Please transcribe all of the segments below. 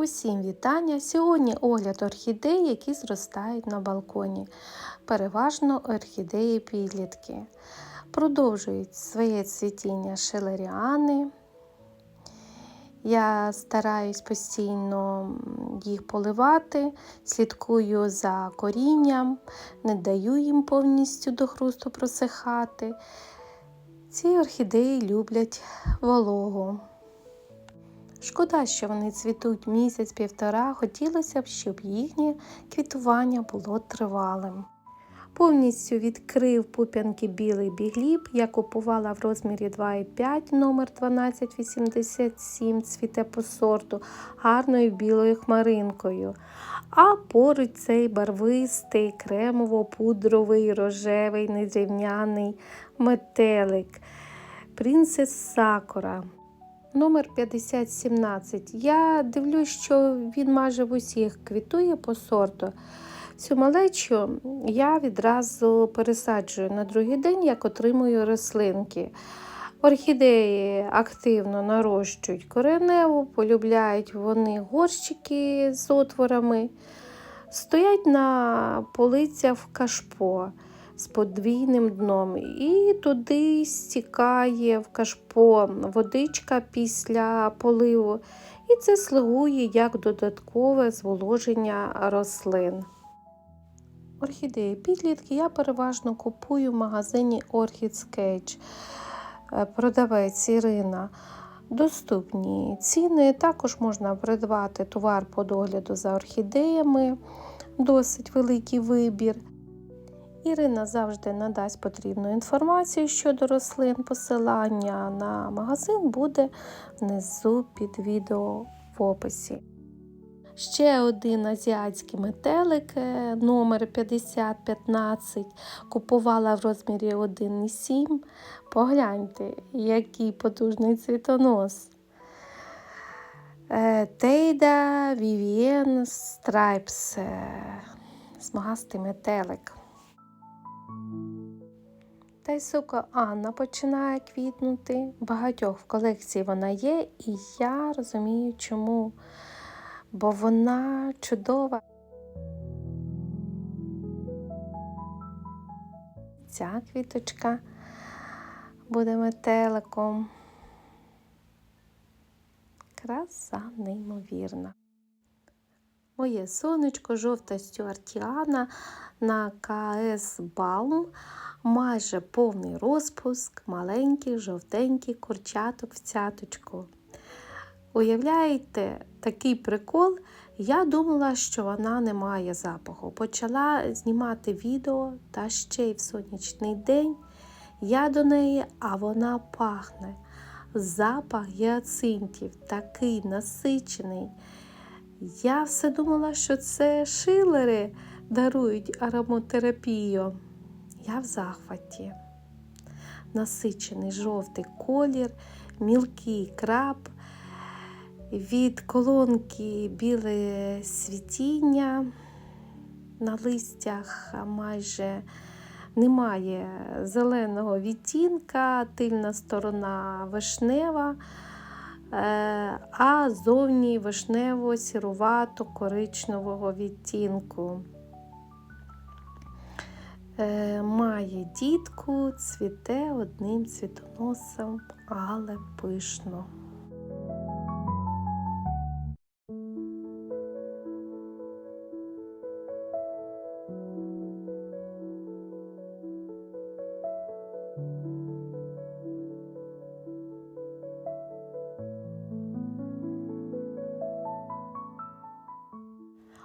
Усім вітання! Сьогодні огляд орхідей, які зростають на балконі. Переважно орхідеї підлітки. Продовжують своє цвітіння шелеріани. Я стараюсь постійно їх поливати, слідкую за корінням, не даю їм повністю до хрусту просихати. Ці орхідеї люблять вологу. Шкода, що вони цвітуть місяць-півтора, хотілося б, щоб їхнє квітування було тривалим. Повністю відкрив пуп'янки білий бігліб. Я купувала в розмірі 2,5 номер 1287 цвіте по сорту гарною білою хмаринкою. А поруч цей барвистий, кремово-пудровий, рожевий, незрівняний метелик. Принцес Сакура. Номер 5017. Я дивлюсь, що він майже в усіх квітує по сорту. Цю малечу я відразу пересаджую на другий день, як отримую рослинки. Орхідеї активно нарощують кореневу, полюбляють вони горщики з отворами, стоять на полицях в кашпо з подвійним дном, і туди стікає в кашпо водичка після поливу, і це слугує як додаткове зволоження рослин. Орхідеї підлітки я переважно купую в магазині Orchids Cage. Продавець Ірина. Доступні ціни. Також можна придбати товар по догляду за орхідеями, досить великий вибір. Ірина завжди надасть потрібну інформацію щодо рослин. Посилання на магазин буде внизу під відео в описі. Ще один азіатський метелик е, номер 5015 купувала в розмірі 1,7. Погляньте, який потужний цвітонос. Е, Тейда Вівіен Страйпс. Смагастий метелик. Та й сука Анна починає квітнути. Багатьох в колекції вона є, і я розумію, чому. Бо вона чудова. Ця квіточка буде метеликом. Краса неймовірна. Моє сонечко, жовта стюартіана на КС Балм. Майже повний розпуск маленьких жовтеньких курчаток в цяточку. Уявляєте, такий прикол, я думала, що вона не має запаху. Почала знімати відео та ще й в сонячний день. Я до неї, а вона пахне. Запах гіацинтів такий насичений. Я все думала, що це шилери дарують ароматерапію. Я в захваті. Насичений жовтий колір, мілкий краб, від колонки біле світіння, на листях майже немає зеленого відтінка, тильна сторона вишнева, а зовні вишнево-сірувато-коричневого відтінку. Має дітку, цвіте одним цвітоносом, але пишно.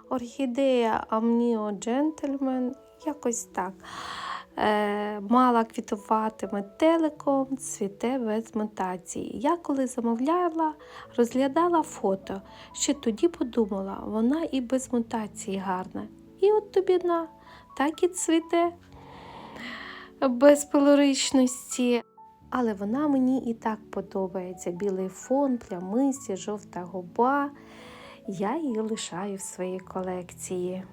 Орхідея Амніо Джентльмен, якось так. Е, Мала квітувати метеликом, цвіте без мутації. Я коли замовляла, розглядала фото. Ще тоді подумала, вона і без мутації гарна. І от тобі на, так і цвіте без пилоричності. Але вона мені і так подобається. Білий фон, плямисті, жовта губа. Я її лишаю в своїй колекції.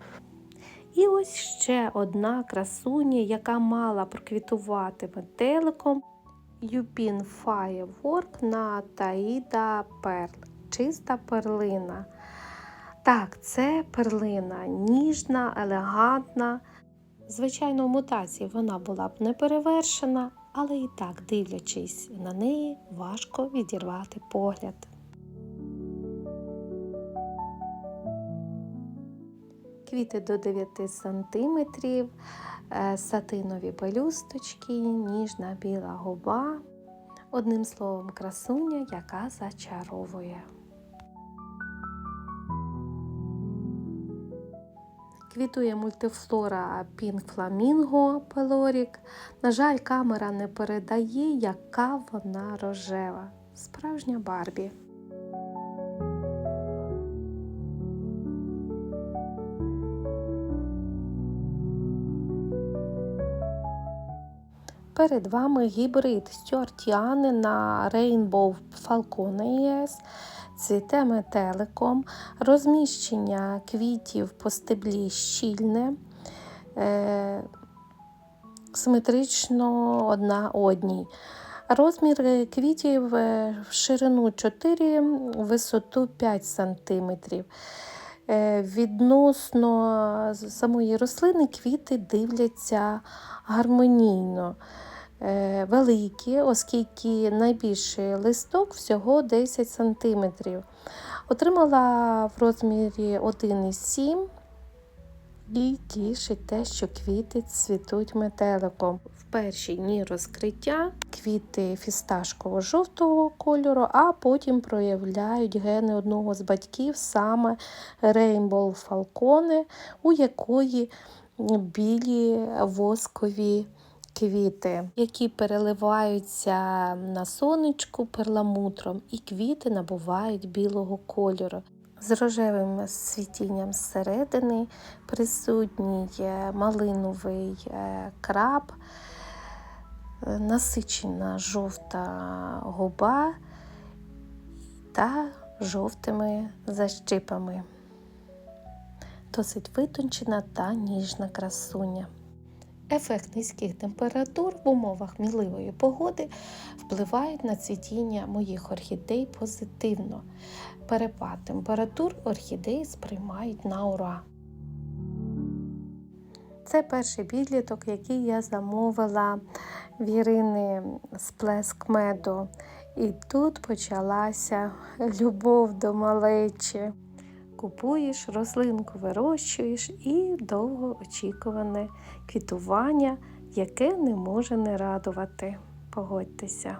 І ось ще одна красуня, яка мала проквітувати метеликом Юпін Firework на Таїда Перл. Чиста перлина. Так, це перлина ніжна, елегантна. Звичайно, в мутації вона була б не перевершена, але і так, дивлячись на неї, важко відірвати погляд. Квіти до 9 см, сатинові пелюсточки, ніжна біла губа. Одним словом, красуня, яка зачаровує. Квітує мультифлора Pink Flamingo Peloric. На жаль, камера не передає, яка вона рожева. Справжня Барбі. Перед вами гібрид стюартіани на Rainbow Falcon ES. Цвіте метеликом, розміщення квітів по стеблі щільне, е, симетрично одна одній. Розмір квітів е, в ширину 4, в висоту 5 см. Е, Відносно самої рослини квіти дивляться гармонійно. Е, Великі, оскільки найбільший листок всього 10 см. Отримала в розмірі 1,7 і тішить те, що квіти цвітуть метеликом. В перші дні розкриття квіти фісташково-жовтого кольору, а потім проявляють гени одного з батьків, саме Rainbow Falcone, у якої білі воскові квіти, які переливаються на сонечку перламутром, і квіти набувають білого кольору. З рожевим світінням зсередини присутній малиновий е, краб, е, насичена жовта губа та жовтими защипами. Досить витончена та ніжна красуня. Ефект низьких температур в умовах мінливої погоди впливають на цвітіння моїх орхідей позитивно. Перепад температур орхідеї сприймають на ура. Це перший підліток, який я замовила в Ірини сплеск меду. І тут почалася любов до малечі. Купуєш, рослинку вирощуєш і довгоочікуване квітування, яке не може не радувати. Погодьтеся.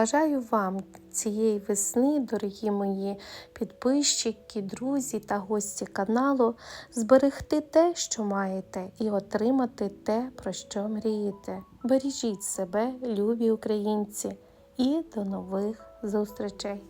Бажаю вам цієї весни, дорогі мої підписчики, друзі та гості каналу, зберегти те, що маєте, і отримати те, про що мрієте. Бережіть себе, любі українці, і до нових зустрічей!